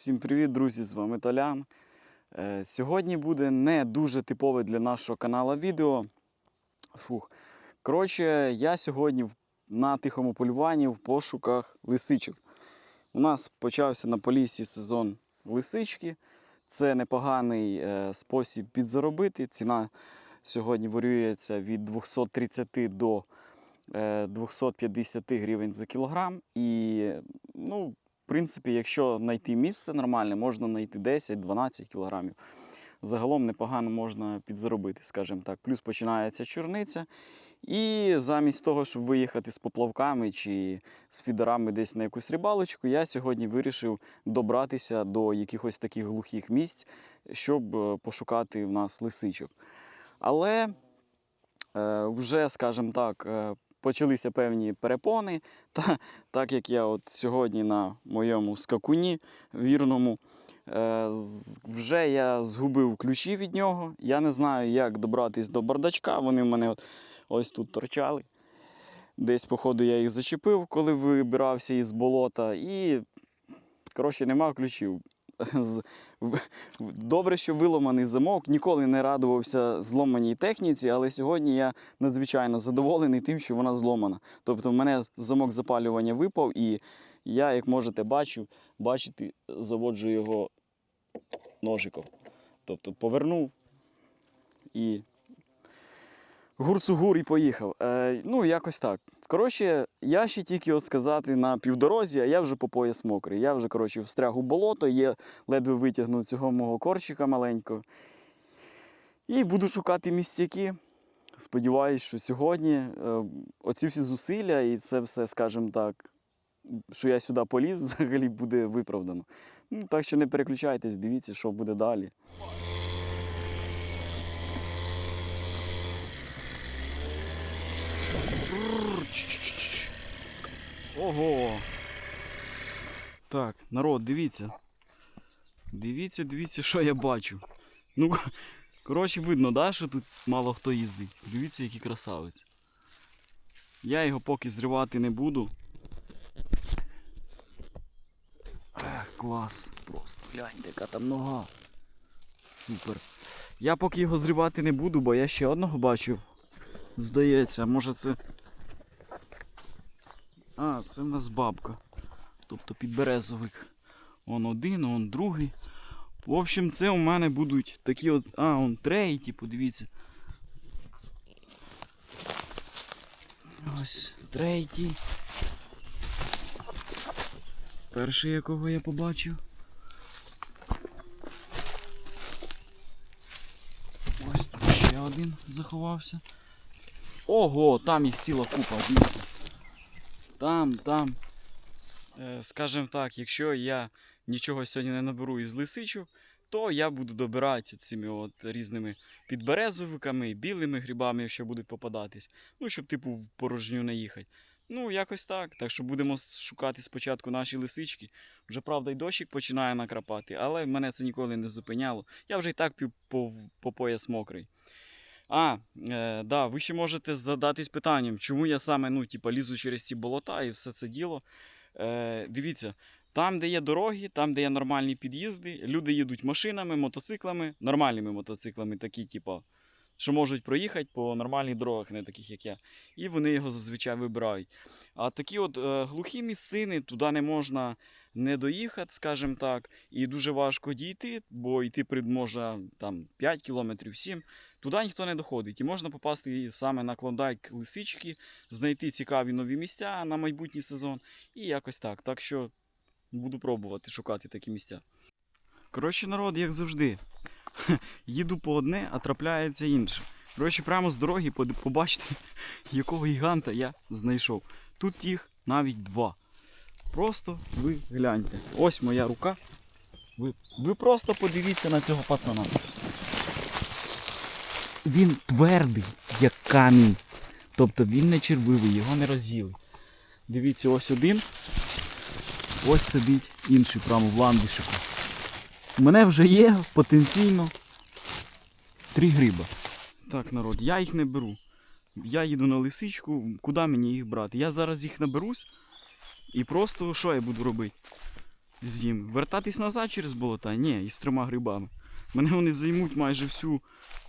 Всім привіт, друзі! З вами Толян. Е, Сьогодні буде не дуже типове для нашого каналу відео. Фух. Коротше, я сьогодні на тихому полюванні в пошуках лисичок. У нас почався на полісі сезон лисички. Це непоганий е, спосіб підзаробити. Ціна сьогодні варюється від 230 до е, 250 гривень за кілограм. І ну, принципі, якщо знайти місце нормальне, можна знайти 10-12 кілограмів. Загалом непогано можна підзаробити, скажімо так. Плюс починається чорниця. І замість того, щоб виїхати з поплавками чи з фідерами десь на якусь рибалочку, я сьогодні вирішив добратися до якихось таких глухих місць, щоб е, пошукати в нас лисичок. Але е, вже, скажімо так, е, почалися певні перепони. Та, так як я от сьогодні на моєму скакуні вірному, е, вже я згубив ключі від нього. Я не знаю, як добратись до бардачка. Вони в мене от, ось тут торчали. Десь, походу, я їх зачепив, коли вибирався із болота. І, коротше, нема ключів. Добре, що виломаний замок. Ніколи не радувався зломаній техніці, але сьогодні я надзвичайно задоволений тим, що вона зломана. Тобто, в мене замок запалювання випав, і я, як можете бачу, бачити, заводжу його ножиком. Тобто повернув і гурцугур і поїхав. Е, ну, якось так. Коротше, я ще тільки от сказати на півдорозі, а я вже по пояс мокрий. Я вже коротше, встряг у болото, є, ледве витягнув цього мого корчика маленького. І буду шукати містяки. Сподіваюсь, що сьогодні е, оці всі зусилля і це все, скажімо так, що я сюди поліз, взагалі буде виправдано. Ну, так що не переключайтесь, дивіться, що буде далі. Ого. Так, народ, дивіться. Дивіться, дивіться, що я бачу. Ну, коротше, видно, да, що тут мало хто їздить. Дивіться, який красавець. Я його поки зривати не буду. Ех, клас. Просто гляньте, яка там нога. Супер. Я поки його зривати не буду, бо я ще одного бачу. Здається, може це. А, це в нас бабка. Тобто підберезовик. Он один, он другий. В общем, це у мене будуть такі от. А, он третій, подивіться. Ось третій. Перший, якого я побачив. Ось тут ще один заховався. Ого, там їх ціла купа, дивіться. Там, там. Е, скажімо так, якщо я нічого сьогодні не наберу із лисичок, то я буду добирати цими от різними підберезовиками, білими грибами, якщо будуть попадатись. Ну, щоб типу в порожню не їхати. Ну, якось так. Так що будемо шукати спочатку наші лисички. Вже правда, й дощик починає накрапати, але мене це ніколи не зупиняло. Я вже і так по, по пояс мокрий. А, е, да, ви ще можете задатись питанням, чому я саме ну, типу, лізу через ці болота і все це діло. Е, дивіться, там, де є дороги, там, де є нормальні під'їзди, люди їдуть машинами, мотоциклами, нормальними мотоциклами, такі, типу, що можуть проїхати по нормальних дорогах, не таких, як я. І вони його зазвичай вибирають. А такі от е, глухі місцини, туди не можна не доїхати, скажімо так, і дуже важко дійти, бо йти може там 5 кілометрів, 7. Туди ніхто не доходить. І можна попасти саме на клондайк лисички, знайти цікаві нові місця на майбутній сезон. І якось так. Так що буду пробувати шукати такі місця. Коротше, народ, як завжди. Їду по одне, а трапляється інше. Коротше, прямо з дороги побачите, якого гіганта я знайшов. Тут їх навіть два. Просто ви гляньте. Ось моя рука. Ви, ви просто подивіться на цього пацана. Він твердий, як камінь. Тобто він не червивий, його не роз'їли. Дивіться, ось один. Ось сидить інший прямо в ландишику. У мене вже є потенційно три гриба. Так, народ, я їх не беру. Я їду на лисичку, куди мені їх брати? Я зараз їх наберусь і просто що я буду робити? з'їм. Вертатись назад через болота? Ні, із трьома грибами. Мене вони займуть майже всю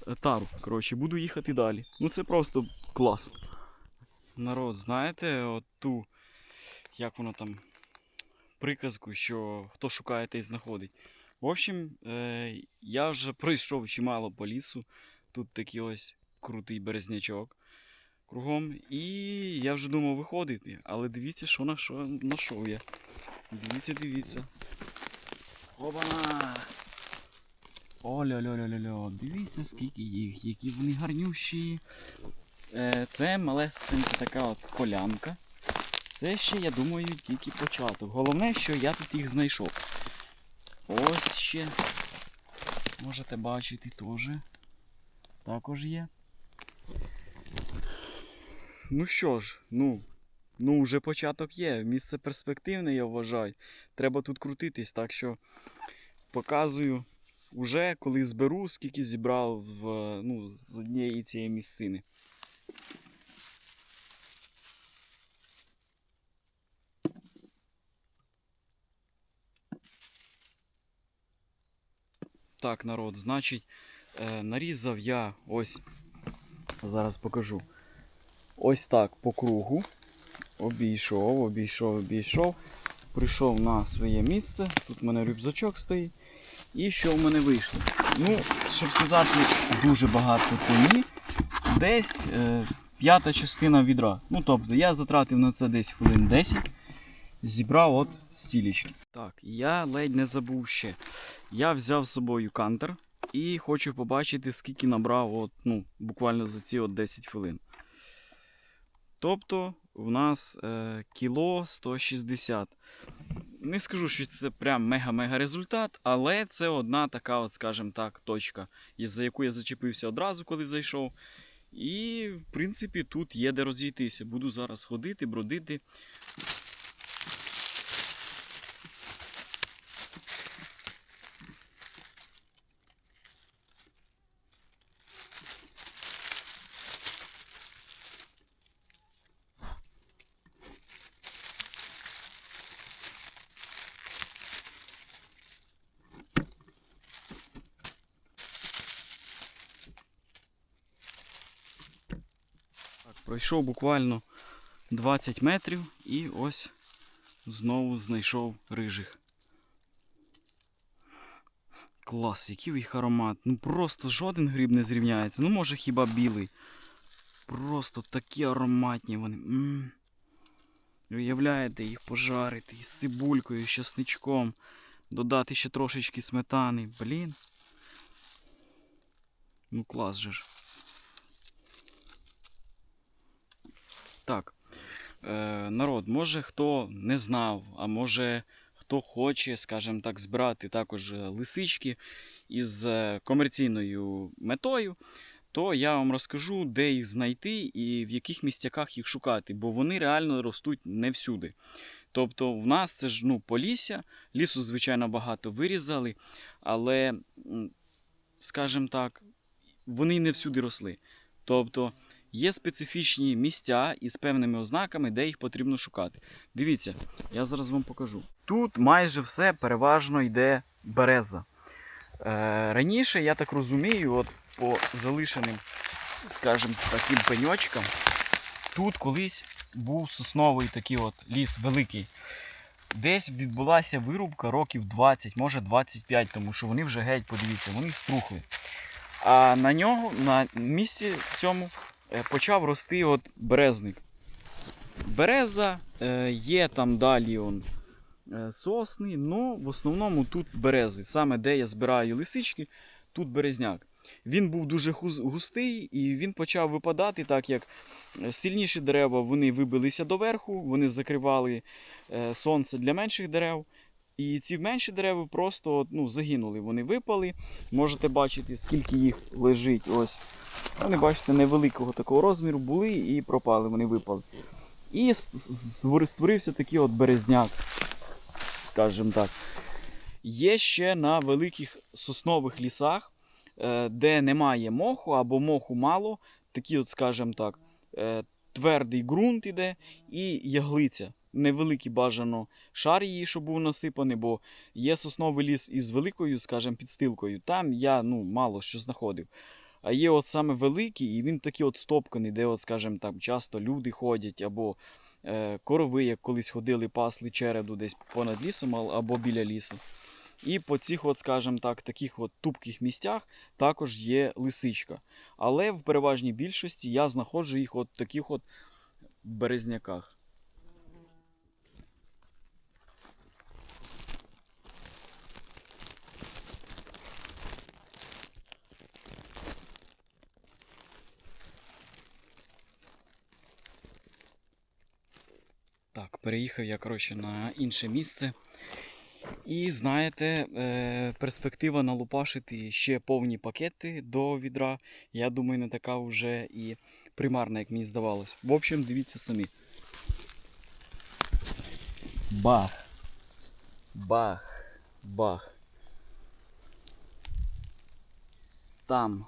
е, тару. Коротше, буду їхати далі. Ну це просто клас. Народ, знаєте, от ту, як воно там, приказку, що хто шукає, той знаходить. В общем, е, я вже пройшов чимало по лісу. Тут такий ось крутий березнячок кругом. І я вже думав виходити. Але дивіться, що на що знайшов я. Дивіться, дивіться. Обана! Оля-ля-ля-ля-ля, дивіться, скільки їх, які вони гарнющі. Е, це малесенька така от полянка. Це ще, я думаю, тільки початок. Головне, що я тут їх знайшов. Ось ще. Можете бачити теж. Також є. Ну що ж, ну, ну вже початок є. Місце перспективне, я вважаю. Треба тут крутитись, так що показую уже, коли зберу, скільки зібрав в, ну, з однієї цієї місцини. Так, народ, значить, е, нарізав я ось. Зараз покажу. Ось так по кругу. Обійшов, обійшов, обійшов. Прийшов на своє місце. Тут в мене рюкзачок стоїть. І що в мене вийшло? Ну, щоб сказати дуже багато то ні. Десь е, п'ята частина відра. Ну, тобто, я затратив на це десь хвилин 10. Зібрав от стілечки. Так, я ледь не забув ще. Я взяв з собою кантер і хочу побачити, скільки набрав от, ну, буквально за ці от 10 хвилин. Тобто в нас е, кіло 160. Не скажу, що це прям мега-мега результат, але це одна така, от, скажімо так, точка, із-за яку я зачепився одразу, коли зайшов. І, в принципі, тут є де розійтися. Буду зараз ходити, бродити. Пройшов буквально 20 метрів і ось знову знайшов рижих. Клас, який їх аромат. Ну просто жоден гриб не зрівняється. Ну, може хіба білий. Просто такі ароматні вони. м Уявляєте, їх пожарити із цибулькою, з часничком, додати ще трошечки сметани. Блін. Ну клас же ж. Так. Е, народ, може хто не знав, а може хто хоче, скажімо так, збирати також е, лисички із е, комерційною метою, то я вам розкажу, де їх знайти і в яких місцяках їх шукати, бо вони реально ростуть не всюди. Тобто, в нас це ж ну, полісся, лісу, звичайно, багато вирізали, але, скажімо так, вони не всюди росли. Тобто, Є специфічні місця із певними ознаками, де їх потрібно шукати. Дивіться, я зараз вам покажу. Тут майже все переважно йде береза. Е, раніше, я так розумію, от по залишеним, скажімо, таким пеньочкам, тут колись був сосновий такий от ліс великий. Десь відбулася вирубка років 20, може 25, тому що вони вже геть, подивіться, вони струхли. А на нього, на місці цьому почав рости от березник. Береза, е, є там далі он, е, сосни, але в основному тут берези. Саме де я збираю лисички, тут березняк. Він був дуже густий і він почав випадати, так як е, сильніші дерева вони вибилися доверху, вони закривали е, сонце для менших дерев. І ці менші дерева просто ну, загинули. Вони випали. Можете бачити, скільки їх лежить. Ось. Вони, бачите, невеликого такого розміру були і пропали, вони випали. І створився такий от березняк, скажімо так. Є ще на великих соснових лісах, е, де немає моху або моху мало, такий, от, скажімо так, е, твердий ґрунт іде і яглиця. Невеликий бажано шар її, щоб був насипаний, бо є сосновий ліс із великою, скажімо, підстилкою. Там я ну, мало що знаходив. А є от саме великий, і він такий от стопканий, де, от, скажімо, там часто люди ходять, або е, корови, як колись ходили, пасли череду десь понад лісом або біля лісу. І по цих, от, скажімо так, таких от тупких місцях також є лисичка. Але в переважній більшості я знаходжу їх от таких от березняках. Так, переїхав я, коротше, на інше місце. І знаєте, е, перспектива налупашити ще повні пакети до відра, я думаю, не така вже і примарна, як мені здавалось. В общем, дивіться самі. Бах. Бах. Бах. Там.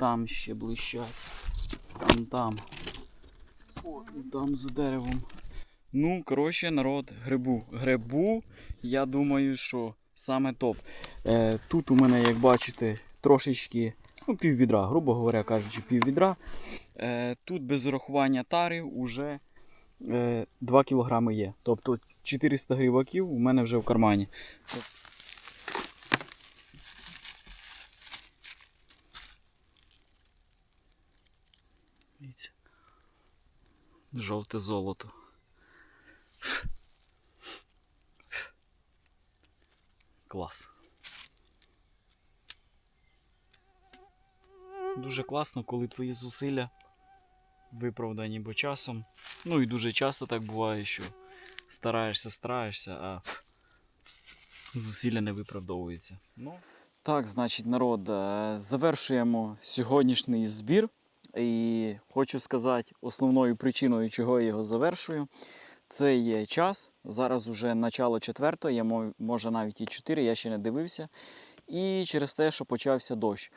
Там ще блищать. Там там. Там за деревом. Ну, коротше, народ, грибу. Грибу, я думаю, що саме топ. Е, тут у мене, як бачите, трошечки, ну, пів відра, грубо говоря, кажучи, пів відра. Е, тут без урахування тари вже е, 2 кг є. Тобто 400 гриваків у мене вже в кармані. Жовте золото. Клас. Дуже класно, коли твої зусилля виправдані бо часом. Ну і дуже часто так буває, що стараєшся, стараєшся, а зусилля не виправдовуються. Ну. Так, значить, народ, е, завершуємо сьогоднішній збір. І хочу сказати, основною причиною, чого я його завершую, це є час. Зараз уже начало четвертого, я може навіть і 4, я ще не дивився. І через те, що почався дощ.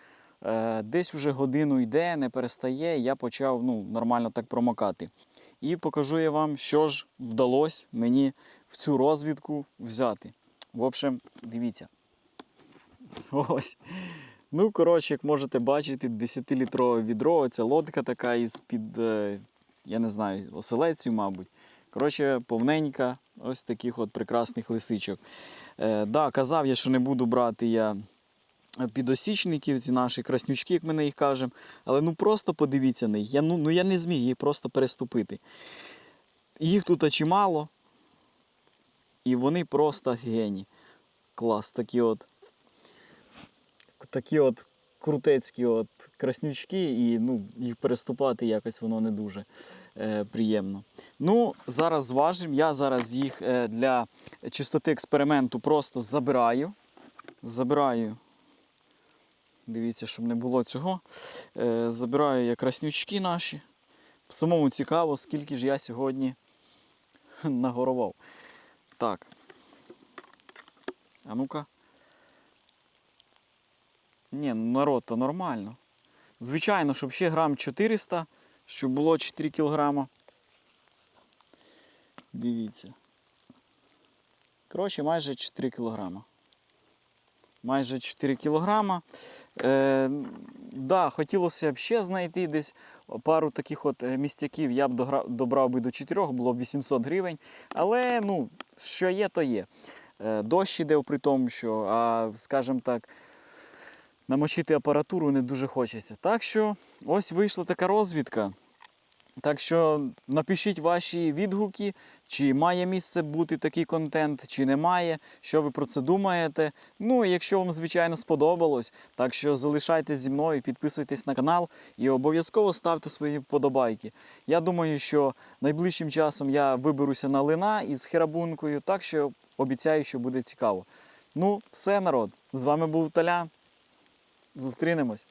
Е, Десь уже годину йде, не перестає, я почав ну, нормально так промокати. І покажу я вам, що ж вдалося мені в цю розвідку взяти. В общем, дивіться. Ось. Ну, коротше, як можете бачити, 10-літрове відро, це лодка така із-під, е, я не знаю, оселеців, мабуть. Коротше, повненька, ось таких от прекрасних лисичок. Е, да, казав я, що не буду брати я підосічників, ці наші краснючки, як ми на їх кажемо. Але ну просто подивіться на них. Я, ну, ну, я не зміг їх просто переступити. Їх тут чимало. І вони просто офігенні. Клас, такі от такі от крутецькі от краснючки, і ну, їх переступати якось воно не дуже е, приємно. Ну, зараз зважимо. Я зараз їх е, для чистоти експерименту просто забираю. Забираю. Дивіться, щоб не було цього. Е, забираю я краснючки наші. Самому цікаво, скільки ж я сьогодні нагорував. Так. А ну-ка. Ні, ну народ, то нормально. Звичайно, щоб ще грам 400, щоб було 4 кілограма. Дивіться. Коротше, майже 4 кілограма. Майже 4 кілограма. Е, да, хотілося б ще знайти десь пару таких от е, містяків. Я б добрав би до 4, було б 800 гривень. Але ну, що є, то є. Е, дощ іде при тому, що, а, скажімо так, намочити апаратуру не дуже хочеться. Так що ось вийшла така розвідка. Так що напишіть ваші відгуки, чи має місце бути такий контент, чи немає, що ви про це думаєте. Ну і якщо вам, звичайно, сподобалось, так що залишайтесь зі мною, підписуйтесь на канал і обов'язково ставте свої вподобайки. Я думаю, що найближчим часом я виберуся на лина із херабункою, так що обіцяю, що буде цікаво. Ну, все, народ, з вами був Таля. Зустрінемось.